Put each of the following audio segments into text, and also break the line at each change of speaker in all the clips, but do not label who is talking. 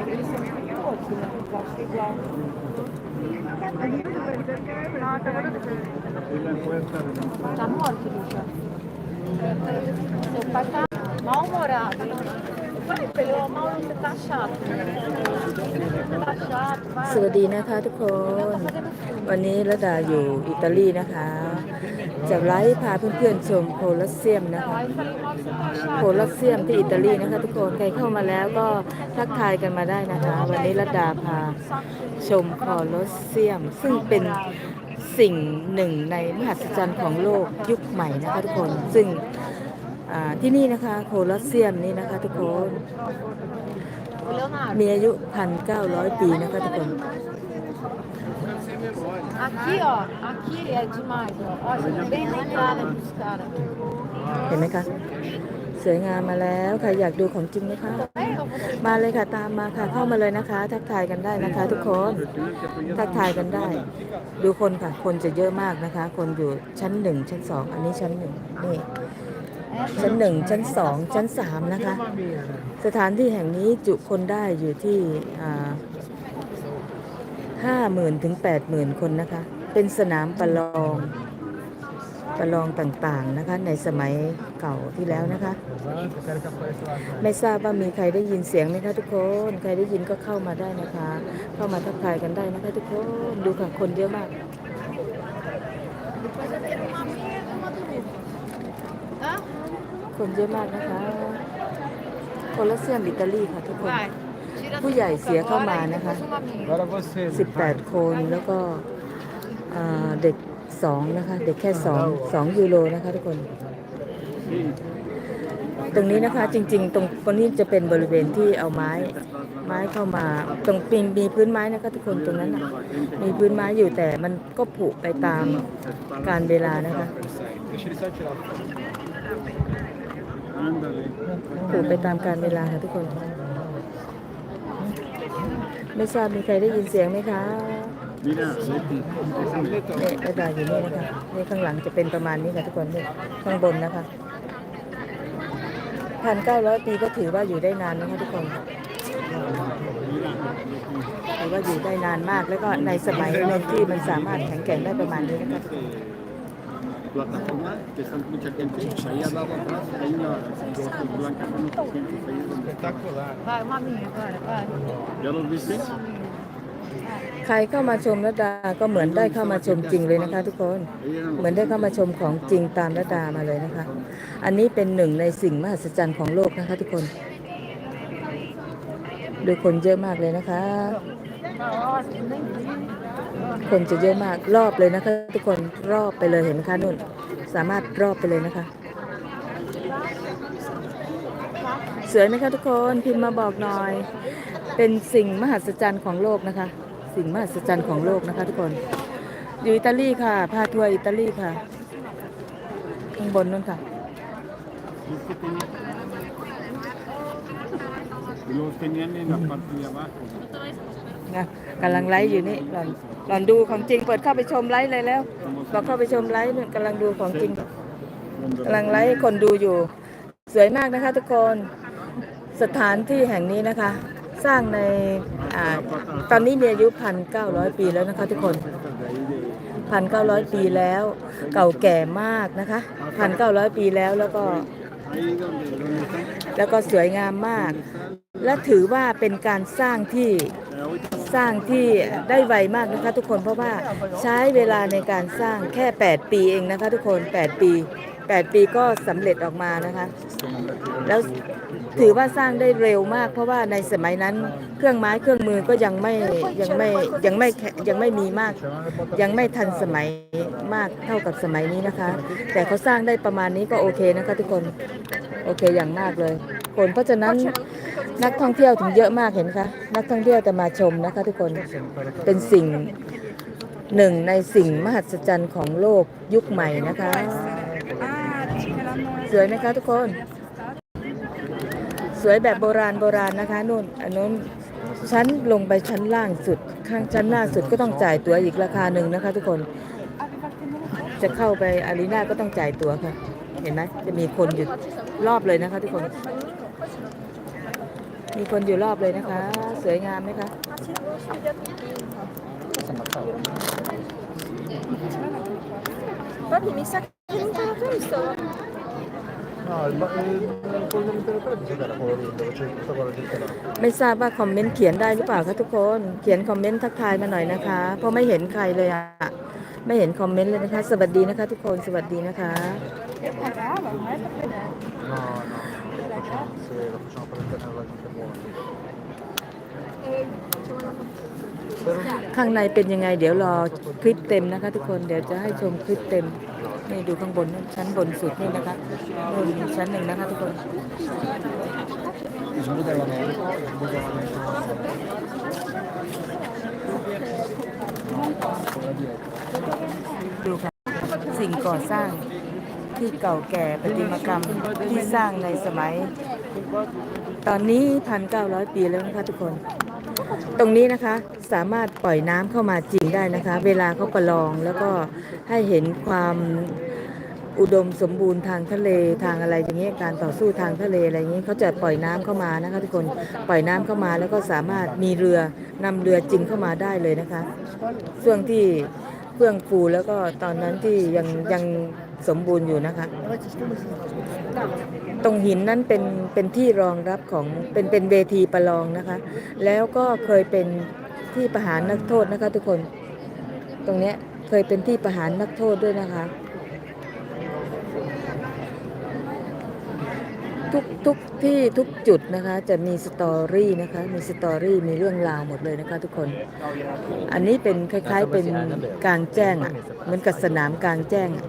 eles muito poucos, né? O plástico é igual. Tá morto, bicho. Seu pai tá mal-humorado. Vai, pelo mal não tá chato. Tá chato,
ส
vai.
วัสดีนะคะทุกคน วันนี้ระดาอยู่อิตาลีนะคะจะไลฟ์พาเพื่อนๆชมโคลอสเซียมนะคะ
Aí falei, mal você tá
โค
chato.
ลอสเซียมที่อิตาลีนะคะ ทุกคนใครเข้ามาแล้วก็ทักทายกันมาได้นะคะ วันนี้ระดาพาชมโคลอสเซียม ซึ่งเป็นสิ่งหนึ่งในมหัศจรรย์ของโลกยุคใหม่นะคะทุกคน ซึ่ง ที่นี่นะคะโคลอสเซียมนี้นะคะทุกคน
O Leonardo.
มีอายุ1,900ปีนะคะทุกคนเห็นไหมคะสวยงามมาแล้วใครอยากดูของจริงไหมคะ มาเลยค่ะตามมาค่ะเข้ามาเลยนะคะ ทักทายกันได้นะคะ ทุกคนทักทายกันได้ ดูคนค่ะ คนจะเยอะมากนะคะ คนอยู่ชั้นหนึ่งชั้นสองอันนี้ชั้นหนึ่งนี่ ชั้นหนึ่งชั้นสองชั้นสามนะคะ สถานที่แห่งนี้จุคนได้อยู่ที่ห้าหมื่นถึงแปดหมื่นคนนะคะ เป็นสนามประลองประลองต่างๆนะคะ ในสมัยเก่าที่แล้วนะคะ ไม่ทราบว่ามีใครได้ยินเสียงไหมคะทุกคน ใครได้ยินก็เข้ามาได้นะคะ เข้ามาทักทายกันได้นะคะทุกคน ดูค่ะคนเยอะมาก คนเยอะมากนะคะโคลอสเซียมอิตาลีค่ะทุกคน
Vai. Tira
ผู้ใหญ่เสียเข้ามานะคะ
Agora você.
18 คน แล้วก็อ่าเด็ก 2 นะคะ เด็กแค่ 2 2 ยูโรนะคะทุกคน ตรงนี้นะคะจริง ๆ ตรงตรงนี้จะเป็นบริเวณที่เอาไม้ไม้เข้ามา ตรงมีมีพื้นไม้นะคะทุกคนตรงนั้นน่ะมีพื้นไม้อยู่แต่มันก็ผุไปตามการเวลานะคะ
Deixa ele só tirar.
ผุไปตามการเวลาค่ะทุกคน ไม่ทราบมีใครได้ยินเสียงไหมคะ
Mira,
นี่ระดาอยู่นี่นะคะนี่ข้างหลังจะเป็นประมาณนี้ค่ะทุกคนนี่ข้างบนนะคะพันเก้าร้อยปีก็ถือว่าอยู่ได้นานนะคะทุกคนถือว่าอยู่ได้นานมากแล้วก็ในสมัยนั้นที่มันสามารถแข็งแกร่งได้ประมาณนี้นะคะ
plataforma que son mucha gente. Ahí al lado atrás hay una blanca con unos asientos ahí donde- Espectacular.
Vai, uma minha agora, vai.
¿Ya los viste?
ใครเข้ามาชมระดาก็เหมือนได้เข้ามาชมจริงเลยนะคะ ทุกคนเหมือนได้เข้ามาชมของจริงตามระดามาเลยนะคะ อันนี้เป็นหนึ่งในสิ่งมหัศจรรย์ของโลกนะคะทุกคน ดูคนเยอะมากเลยนะคะ คนจะเยอะมากรอบเลยนะคะ ทุกคนรอบไปเลยเห็นไหมคะนุ่น สามารถรอบไปเลยนะคะ สวยไหมคะทุกคนพิมพ์มาบอกหน่อย เป็นสิ่งมหัศจรรย์ของโลกนะคะ สิ่งมหัศจรรย์ของโลกนะคะ ทุกคน อยู่อิตาลีค่ะ พาทัวร์อิตาลีค่ะข้างบนนู่นค่ะ
Lo tenían en la parte de abajo.
นะกำลังไลฟ์อยู่นี่หลอนหลอนดูของจริง เปิดเข้าไปชมไลฟ์เลยแล้วบอกเข้าไปชมไลฟ์นู่นกำลังดูของจริงกำลังไลฟ์คนดูอยู่ สวยมากนะคะ ทุกคนสถานที่แห่งนี้นะคะ สร้างในอตอนนี้มีอายุพันเก้าร้อยปีแล้วนะคะ ทุกคนพันเก้าร้อยปีแล้ว เก่าแก่มากนะคะพันเก้าร้อยปีแล้วแล้วก็แล้วก็สวยงามมาก และถือว่าเป็นการสร้างที่ สร้างที่ได้ไวมากนะคะทุกคนเพราะว่าใช้เวลาในการสร้างแค่ 8 ปีเองนะคะทุกคน 8 ปี 8 ปีก็สำเร็จออกมานะคะ แล้วถือว่าสร้างได้เร็วมาก เพราะว่าในสมัยนั้นเครื่องไม้เครื่องมือก็ยังไม่ยังไม่ยังไม่ยังไม่มีมาก ยังไม่ทันสมัยมากเท่ากับสมัยนี้นะคะ แต่เขาสร้างได้ประมาณนี้ก็โอเคนะคะทุกคนโอเคอย่างมากเลย คนเพราะฉะนั้น นักท่องเที่ยวถึงเยอะมากเห็นคะนักท่องเที่ยวจะมาชมนะคะทุกคนเป็นสิ่งหนึ่งในสิ่งมหัศจรรย์ของโลกยุคใหม่นะคะ สวยไหมคะทุกคน สวยแบบโบราณโบราณนะคะนู่นอันนู้นชั้นลงไปชั้นล่างสุด ข้างชั้นล่างสุดก็ต้องจ่ายตั๋วอีกราคาหนึ่งนะคะ ทุกคนจะเข้าไปอารีนาก็ต้องจ่ายตั๋วค่ะ เห็นไหมจะมีคนอยู่รอบเลยนะคะ ทุกคน มีคนอยู่รอบเลยนะคะ สวยงามไหมคะ
Papi, mi sa che non te l'ho visto.
No, il, il collegamento locale bisogna quello lì, dove c'è tutta quella gente là.
ไม่ทราบว่าคอมเมนต์เขียนได้หรือเปล่าคะทุกคน เขียนคอมเมนต์ทักทายมาหน่อยนะคะ เพราะไม่เห็นใครเลยอะไม่เห็นคอมเมนต์เลยนะคะ สวัสดีนะคะ ทุกคน สวัสดีนะคะ
No, no, se lo facciamo per internet la gente muore.
ข้างในเป็นยังไง เดี๋ยวรอคลิปเต็มนะคะ ทุกคนเดี๋ยวจะให้ชมคลิปเต็มนี่ดูข้างบนนู่นชั้นบนสุดนี่นะคะนู่นมีชั้นหนึ่งนะคะทุกคน
Il giorno dell'America, il giorno dell'America.
ดูค่ะ สิ่งก่อสร้าง ที่เก่าแก่ประติมากรรมที่สร้างในสมัย ตอนนี้ 1,900 ปีแล้วนะคะทุกคน ตรงนี้นะคะสามารถปล่อยน้ำเข้ามาจริงได้นะคะ เวลาเขาประลองแล้วก็ให้เห็นความอุดมสมบูรณ์ทางทะเลทางอะไรอย่างเงี้ยการต่อสู้ทางทะเลอะไรอย่างเงี้ยเขาจะปล่อยน้ำเข้ามานะคะทุกคนปล่อยน้ำเข้ามาแล้วก็สามารถมีเรือนำเรือจริงเข้ามาได้เลยนะคะช่วงที่เฟื่องฟูแล้วก็ตอนนั้นที่ยังยัง สมบูรณ์อยู่นะคะ ตรงหินนั้นเป็นเป็นที่รองรับของเป็นเป็นเวทีประลองนะคะ แล้วก็เคยเป็นที่ประหารนักโทษนะคะ ทุกคน ตรงเนี้ยเคยเป็นที่ประหารนักโทษด้วยนะคะ ทุกทุกที่ทุกจุดนะคะจะมีสตอรี่นะคะ มีสตอรี่มีเรื่องราวหมดเลยนะคะ ทุกคน อันนี้เป็นคล้ายๆเป็นกลางแจ้งอะ่ะเหมือนกับสนามกลางแจ้งอะ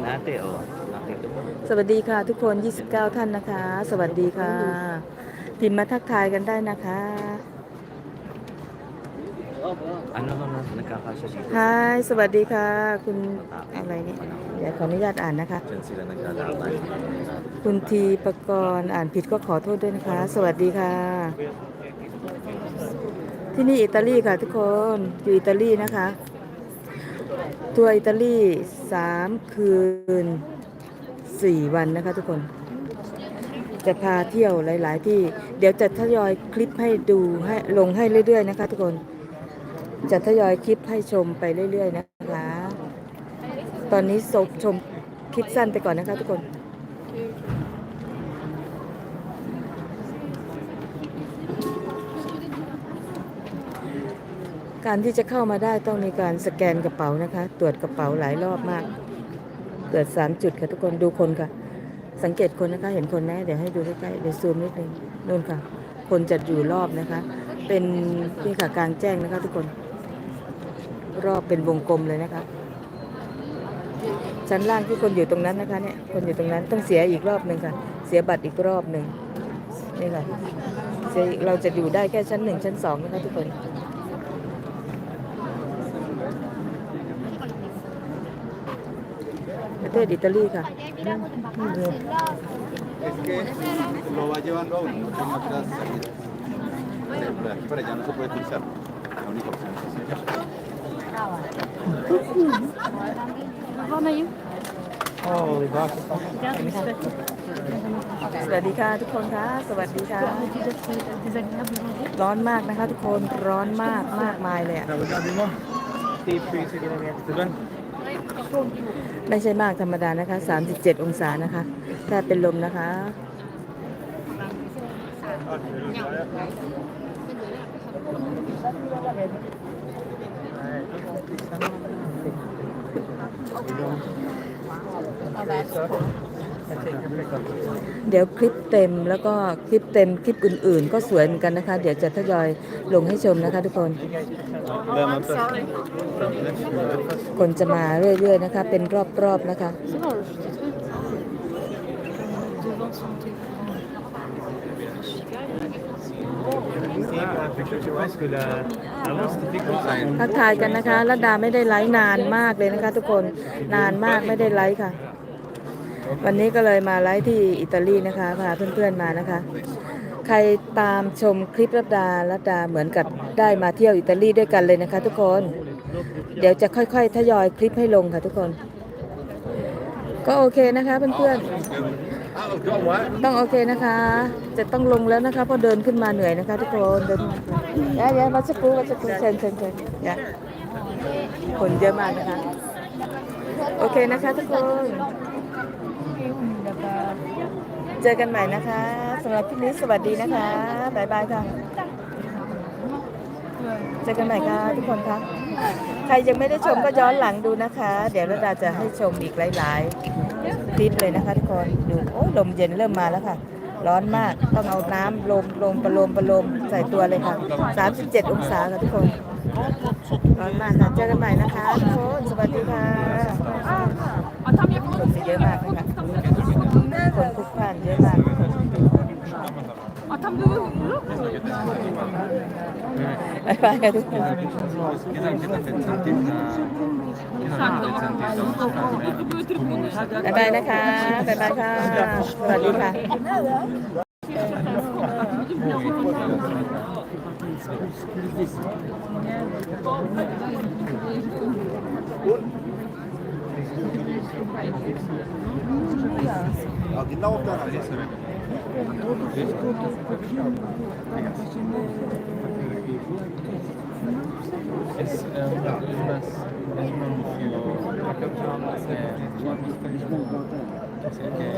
Ayan ate, oh. Nakita mo.
สวัสดีค่ะทุกคน 29 ท่านนะคะ สวัสดีค่ะ พิมพ์มาทักทายกันได้นะคะ
Ano naman na nagkakasya dito?
ฮายสวัสดีค่ะ คุณอะไรเนี่ยเดี๋ยวขออนุญาตอ่านนะคะ
Diyan sila naglalaban.
คุณทีประกรณ์อ่านผิดก็ขอโทษด้วยนะคะ สวัสดีค่ะ ที่นี่อิตาลีค่ะทุกคน อยู่อิตาลีนะคะ ทัวร์อิตาลีสามคืนสี่วันนะคะทุกคน จะพาเที่ยวหลาย ๆ ที่ เดี๋ยวจะทยอยคลิปให้ดูให้ลงให้เรื่อย ๆ นะคะทุกคน จะทยอยคลิปให้ชมไปเรื่อย ๆ นะคะ ตอนนี้ชมชมคลิปสั้นไปก่อนนะคะทุกคน การที่จะเข้ามาได้ต้องมีการสแกนกระเป๋านะคะ ตรวจกระเป๋าหลายรอบมากตรวจสามจุดค่ะทุกคนดูคนค่ะ สังเกตคนนะคะเห็นคนไหมเดี๋ยวให้ดูใกล้ๆเดี๋ยวซูมนิดนึงนู่นค่ะ คนจะอยู่รอบนะคะ เป็นนี่ค่ะกลางแจ้งนะคะ ทุกคน รอบเป็นวงกลมเลยนะคะชั้นล่างที่คนอยู่ตรงนั้นนะคะเนี่ยคนอยู่ตรงนั้นต้องเสียอีกรอบหนึ่งค่ะ เสียบัตรอีกรอบหนึ่งนี่ค่ะเสียเราจะอยู่ได้แค่ชั้นหนึ่งชั้นสองนะคะทุกคน ประเทศอิตาลีค่ะ
Es que lo va llevando a uno, no tiene otra salida. De aquí para allá no se puede cruzar. La única opción es hacia allá. Oh, les vaches.
สวัสดีค่ะทุกคนค่ะสวัสดีค่ะ ร้อนมากนะคะทุกคนร้อนมากมากมายเลยอะ
Regardez-moi. C'est bon
ไม่ใช่มากธรรมดานะคะ 37 องศานะคะ ถ้าเป็นลมนะคะเเดี๋ยวคลิปเต็มแล้วก็คลิปเต็มคลิปอื่น ๆ ก็สวยเหมือนกันนะคะ เดี๋ยวจะทยอยลงให้ชมนะคะทุกคน คนจะมาเรื่อย ๆ นะคะ เป็นรอบ ๆ นะคะทักทายกันนะคะรัดดาไม่ได้ไลฟ์นานมากเลยนะคะ ทุกคนนานมากไม่ได้ไลฟ์ค่ะ วันนี้ก็เลยมาไลฟ์ที่อิตาลีนะคะพาเพื่อนๆมานะคะ ใครตามชมคลิปรัดดารัดดาเหมือนกับได้มาเที่ยวอิตาลีด้วยกันเลยนะคะ ทุกคน เดี๋ยวจะค่อยๆทยอยคลิปให้ลงค่ะทุกคน ก็โอเคนะคะเพื่อนๆต้องโอเคนะคะ จะต้องลงแล้วนะคะเพราะเดินขึ้นมาเหนื่อยนะคะ ทุกคนเดินยายมาวัชกูวัชกูเชิญเชิญเชิญยะคนเยอะมากนะคะ โอเคนะคะทุกคน เจอกันใหม่นะคะสำหรับคลิปนี้สวัสดีนะคะบ๊ายบายค่ะเจอกันใหม่ค่ะทุกคนคะใครยังไม่ได้ชมก็ย้อนหลังดูนะคะ เดี๋ยวระดาจะให้ชมอีกหลายๆคลิปเลยนะคะทุกคนดูโอ้ลมเย็นเริ่มมาแล้วค่ะ ร้อนมากต้องเอาน้ำลมลมประโลมประโลมใส่ตัวเลยค่ะ 37 องศาค่ะทุกคนร้อนมากค่ะเจอกันใหม่นะคะทุกคนสวัสดีค่ะคนจะเยอะมากนะคะ คนพลุกพล่านเยอะมากบ๊ายบายค่ะทุกคน บ๊ายบายนะคะ บ๊ายบายค่ะ สวัสดีค่ะ
Ja, Hadi não oldu
não ähm, das, das man für,